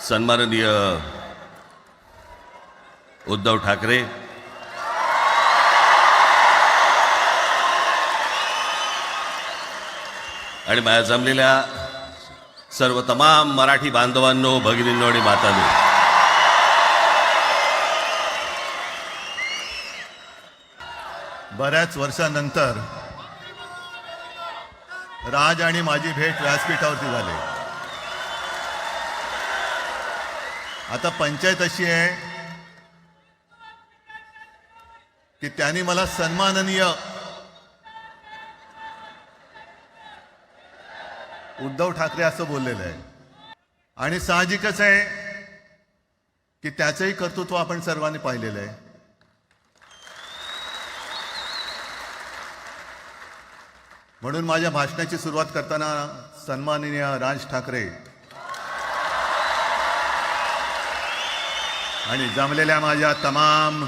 सन्माननीय उद्धव ठाकरे। आणि माझ्या जमलेल्या सर्व तमाम मराठी बांधवांनो भगिनींनो आणि मातांनो बऱ्याच वर्षानंतर राज आणि माझी भेट व्यासपीठावरती झाली. आता पंचायत अशी आहे की त्यांनी मला सन्माननीय उद्धव ठाकरे असं बोललेलं आहे. आणि साहजिकच आहे की त्याचंही कर्तृत्व आपण सर्वांनी पाहिलेलं आहे. म्हणून माझ्या भाषणाची सुरुवात करताना सन्माननीय राज ठाकरे आणि जमलेल्या माझ्या तमाम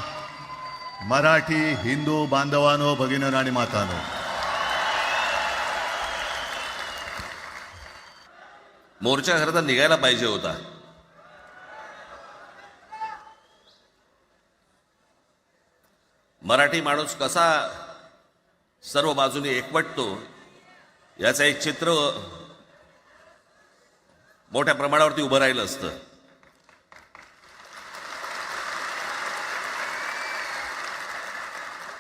मराठी हिंदू बांधवानो भगिनीनो आणि मातानो. मोर्चा खरं तर निघायला पाहिजे होता. मराठी माणूस कसा सर्व बाजूने एकवटतो याचं एक चित्र मोठ्या प्रमाणावरती उभं राहिलं असतं.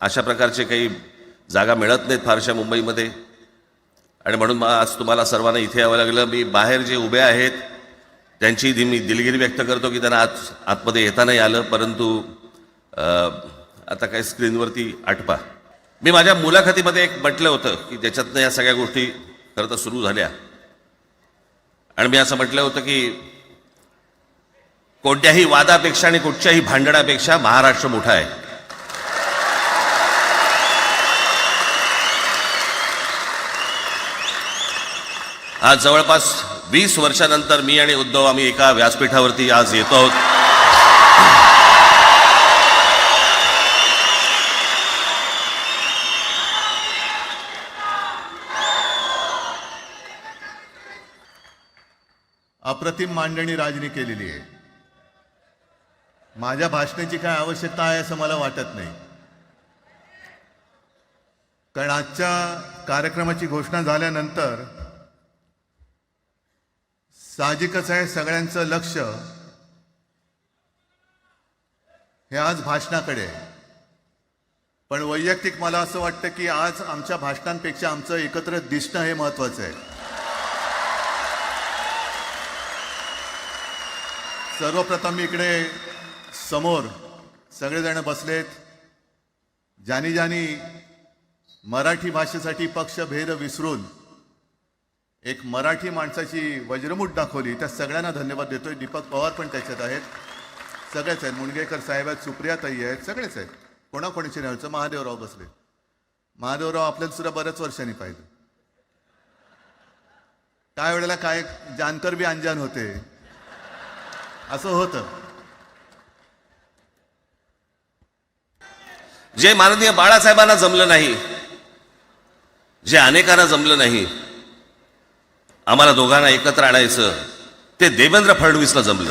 अशा प्रकारचे काही जागा मिळत नाहीत फारशा मुंबईमध्ये. आणि म्हणून मग आज तुम्हाला सर्वांना इथे यावं लागलं. मी बाहेर जे उभे आहेत त्यांची दि- मी दिलगिरी व्यक्त करतो की त्यांना आत आतमध्ये येता नाही आलं परंतु आता काय स्क्रीनवरती आटपा. मी माझ्या मुलाखतीमध्ये एक म्हटलं होतं की ज्याच्यातनं या सगळ्या गोष्टी खरं तर सुरू झाल्या. आणि मी असं म्हटलं होतं की कोणत्याही वादापेक्षा आणि कुठच्याही भांडणापेक्षा महाराष्ट्र मोठा आहे. आज जवळपास वीस वर्षानंतर मी आणि उद्धव आम्ही एका व्यासपीठावरती आज येतो आहोत. अप्रतिम मांडणी राजनी केलेली आहे. माझ्या भाषणाची काय आवश्यकता आहे असं मला वाटत नाही. कारण आजच्या कार्यक्रमाची घोषणा झाल्यानंतर साहजिकच आहे सगळ्यांचं लक्ष हे आज भाषणाकडे आहे. पण वैयक्तिक मला असं वाटतं की आज आमच्या भाषणांपेक्षा आमचं एकत्र दिसणं हे महत्वाचं आहे. सर्वप्रथम मी इकडे समोर सगळेजण बसलेत. ज्यानी ज्यानी मराठी भाषेसाठी पक्षभेद विसरून एक मराठी माणसाची वज्रमूठ दाखवली. त्या सगळ्यांना धन्यवाद देतोय. दीपक पवार पण त्याच्यात आहेत. सगळेच आहेत. मुणगेकर साहेब आहेत सुप्रियाताई आहेत सगळेच आहेत. कोणाकोणीचे नावचं महादेवराव बसले. महादेवराव आपल्याला सुद्धा बऱ्याच वर्षांनी पाहिलं. काय वेळेला काय जानकर बी अंजान होते. असं होतं. जे माननीय बाळासाहेबांना जमलं नाही जे अनेकांना जमलं नाही आम्हाला दोघांना एकत्र आणायचं. ते देवेंद्र फडणवीसला जमलं.